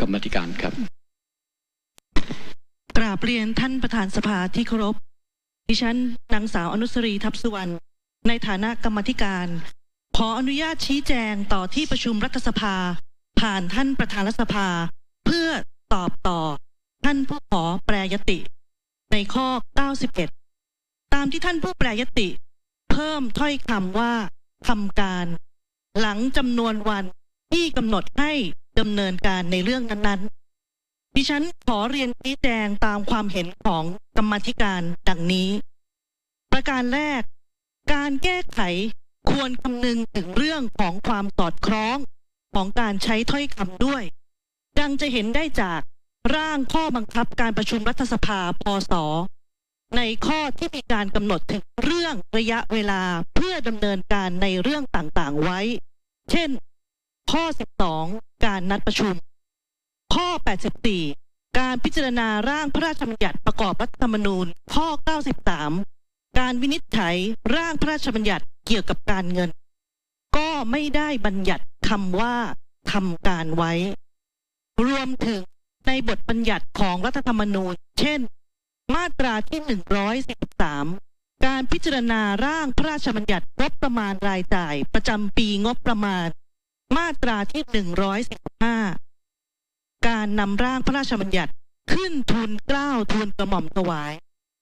กรรมธิการครับ กราบเรียนท่านประธานสภาที่เคารพ ดิฉันนางสาวอนุสรีทัพสุวรรณในฐานะกรรมธิการ ขออนุญาตชี้แจงต่อที่ประชุมรัฐสภา ผ่านท่านประธานรัฐสภา เพื่อตอบต่อ ท่านผู้ขอแปรยติ ในข้อ 91 ตามที่ท่านผู้แปรยติ เพิ่มถ้อยคำว่าทำการ หลังจำนวนวันที่กำหนดให้ ดำเนินการในเรื่องนั้นๆ ดิฉันขอเรียนชี้แจงตามความเห็นของกรรมธิการดังนี้ ประการแรก การแก้ไขควรคำนึงถึงเรื่องของความสอดคล้องของการใช้ถ้อยคำด้วย ดังจะเห็นได้จากร่างข้อบังคับการประชุมรัฐสภาพศในข้อที่มีการกำหนดถึงเรื่องระยะเวลาเพื่อดำเนินการในเรื่องต่างๆไว้ เช่น ข้อ 12 การนัดประชุม ข้อ 84 การพิจารณาร่างพระราชบัญญัติประกอบรัฐธรรมนูญ ข้อ 93 การวินิจฉัยร่างพระราชบัญญัติเกี่ยวกับการเงิน ก็ไม่ได้บัญญัติคำว่าทำการไว้ รวมถึงในบทบัญญัติของรัฐธรรมนูญ เช่น มาตราที่143การพิจารณาร่างพระราชบัญญัติงบประมาณรายจ่ายประจำปีงบประมาณ มาตราที่115การนำร่างพระราชบัญญัติขึ้นทูลเกล้าทูลกระหม่อมถวาย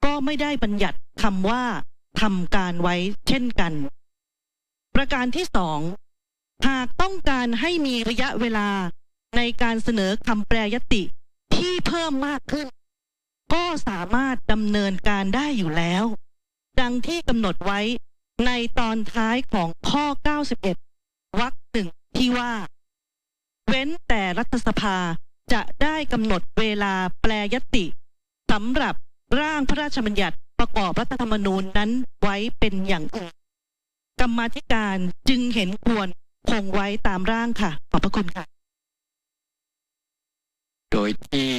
ก็ไม่ได้บัญญัติคำว่าทำการไว้เช่นกัน ประการที่สองหากต้องการให้มีระยะเวลาในการเสนอคำแปรยติที่เพิ่มมากขึ้น ก็สามารถดำเนินการได้อยู่แล้ว ดังที่กำหนดไว้ในตอนท้ายของข้อ 91วรรค ที่ว่า เว้นแต่รัฐสภาจะได้กำหนดเวลาแปลยติสำหรับร่างพระราชบัญญัติประกอบรัฐธรรมนูญนั้นไว้เป็นอย่างอื่นกรรมาธิการจึงเห็นควรคงไว้ตามร่างค่ะ ขอบพระคุณค่ะ โดยที่